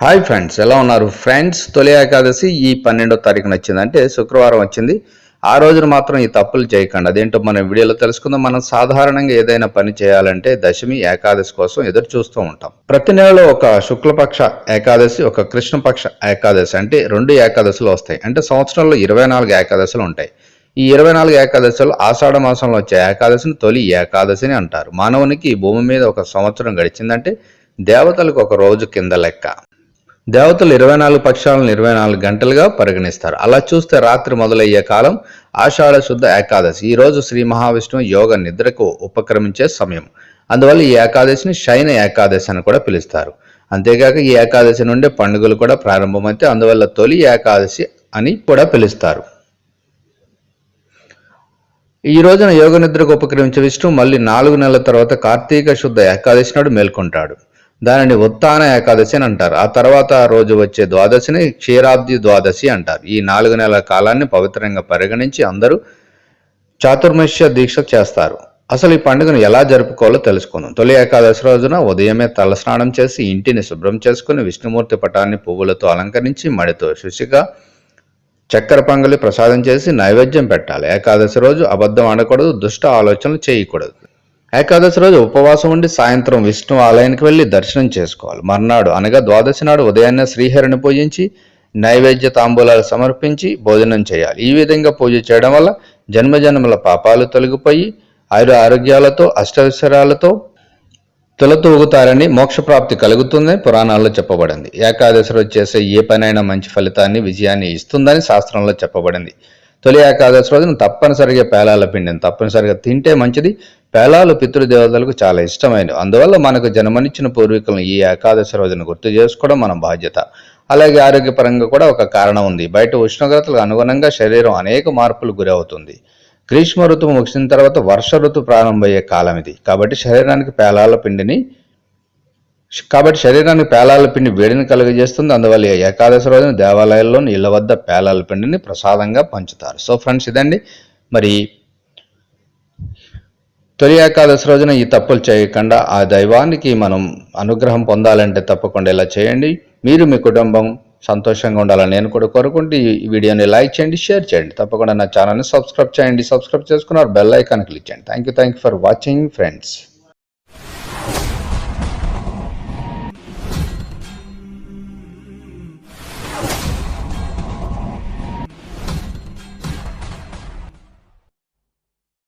Hi friends ఎలా ఉన్నారు? Friends తొలి ఏకాదశి ఈ పన్నెండో తారీఖున వచ్చింది అంటే శుక్రవారం వచ్చింది. ఆ రోజున మాత్రం ఈ తప్పులు చేయకండి. అదేంటో మనం వీడియోలో తెలుసుకుందాం. మనం సాధారణంగా ఏదైనా పని చేయాలంటే దశమి ఏకాదశి కోసం ఎదురు చూస్తూ ఉంటాం. ప్రతి నెలలో ఒక శుక్లపక్ష ఏకాదశి ఒక కృష్ణపక్ష ఏకాదశి అంటే రెండు ఏకాదశులు వస్తాయి. అంటే సంవత్సరంలో ఇరవై నాలుగు ఏకాదశులు ఉంటాయి. ఈ ఇరవై నాలుగు ఏకాదశులు ఆషాఢ మాసంలో వచ్చే ఏకాదశిని తొలి ఏకాదశిని అంటారు. మానవునికి ఈ భూమి మీద ఒక సంవత్సరం గడిచిందంటే దేవతలకు ఒక రోజు కింద లెక్క. దేవతలు ఇరవై నాలుగు పక్షాలను ఇరవై నాలుగు గంటలుగా పరిగణిస్తారు. అలా చూస్తే రాత్రి మొదలయ్యే కాలం ఆషాఢ శుద్ధ ఏకాదశి. ఈ రోజు శ్రీ మహావిష్ణువు యోగ నిద్రకు ఉపక్రమించే సమయం. అందువల్ల ఈ ఏకాదశిని శయన ఏకాదశి అని కూడా పిలుస్తారు. అంతేకాక ఈ ఏకాదశి నుండి పండుగలు కూడా ప్రారంభమైతే అందువల్ల తొలి ఏకాదశి అని కూడా పిలుస్తారు. ఈ రోజున యోగ నిద్రకు ఉపక్రమించే విష్ణువు మళ్ళీ నాలుగు నెలల తర్వాత కార్తీక శుద్ధ ఏకాదశి నాడు మేల్కొంటాడు. దానిని ఉత్తాన ఏకాదశి అని అంటారు. ఆ తర్వాత రోజు వచ్చే ద్వాదశిని క్షీరాబ్ది ద్వాదశి అంటారు. ఈ నాలుగు నెలల కాలాన్ని పవిత్రంగా పరిగణించి అందరూ చాతుర్మశ్య దీక్ష చేస్తారు. అసలు ఈ పండుగను ఎలా జరుపుకోవాలో తెలుసుకుందాం. తొలి ఏకాదశి రోజున ఉదయమే తలస్నానం చేసి ఇంటిని శుభ్రం చేసుకుని విష్ణుమూర్తి పటాన్ని పువ్వులతో అలంకరించి మడితో శుచిగా చక్కెర పొంగలి ప్రసాదం చేసి నైవేద్యం పెట్టాలి. ఏకాదశి రోజు అబద్ధం ఆడకూడదు దుష్ట ఆలోచనలు చేయకూడదు. ఏకాదశి రోజు ఉపవాసం ఉండి సాయంత్రం విష్ణు ఆలయానికి వెళ్ళి దర్శనం చేసుకోవాలి. మర్నాడు అనగా ద్వాదశి నాడు ఉదయాన్నే శ్రీహరిని పూజించి నైవేద్య తాంబూలాలు సమర్పించి భోజనం చేయాలి. ఈ విధంగా పూజ చేయడం వల్ల జన్మజన్మల పాపాలు తొలగిపోయి ఆయుర ఆరోగ్యాలతో అష్టవిశ్వరాలతో తులతూగుతారని మోక్షప్రాప్తి కలుగుతుందని పురాణాల్లో చెప్పబడింది. ఏకాదశి రోజు చేసే ఏ పనైనా మంచి ఫలితాన్ని విజయాన్ని ఇస్తుందని శాస్త్రంలో చెప్పబడింది. తొలి ఏకాదశి రోజున తప్పనిసరిగా పేలాల పిండిని తప్పనిసరిగా తింటే మంచిది పేలాలు పితృదేవతలకు చాలా ఇష్టమైనవి. అందువల్ల మనకు జన్మనిచ్చిన పూర్వీకులను ఈ ఏకాదశి రోజున గుర్తు చేసుకోవడం మన బాధ్యత. అలాగే ఆరోగ్యపరంగా కూడా ఒక కారణం ఉంది. బయట ఉష్ణోగ్రతలకు అనుగుణంగా శరీరం అనేక మార్పులు గురవుతుంది. గ్రీష్మ ఋతువు ముగిసిన తర్వాత వర్ష ఋతువు ప్రారంభమయ్యే కాలం ఇది. కాబట్టి శరీరానికి పేలాల పిండిని కాబట్టి శరీరానికి పేలాల పిండి వేడిని కలుగజేస్తుంది. అందువల్ల ఈ ఏకాదశి రోజున దేవాలయాల్లోని ఇళ్ళ వద్ద పేలాల పిండిని ప్రసాదంగా పంచుతారు. సో ఫ్రెండ్స్ ఇదండి. మరి తొలి ఏకాదశి రోజున ఈ తప్పులు చేయకుండా ఆ దైవానికి మనం అనుగ్రహం పొందాలంటే తప్పకుండా ఇలా చేయండి. మీరు మీ కుటుంబం సంతోషంగా ఉండాలని నేను కూడా కోరుకుంటూ ఈ వీడియోని లైక్ చేయండి షేర్ చేయండి. తప్పకుండా నా ఛానల్ని సబ్స్క్రైబ్ చేయండి. సబ్స్క్రైబ్ చేసుకున్నారు బెల్ ఐకాన్ క్లిక్ చేయండి. Thank you thank you for watching friends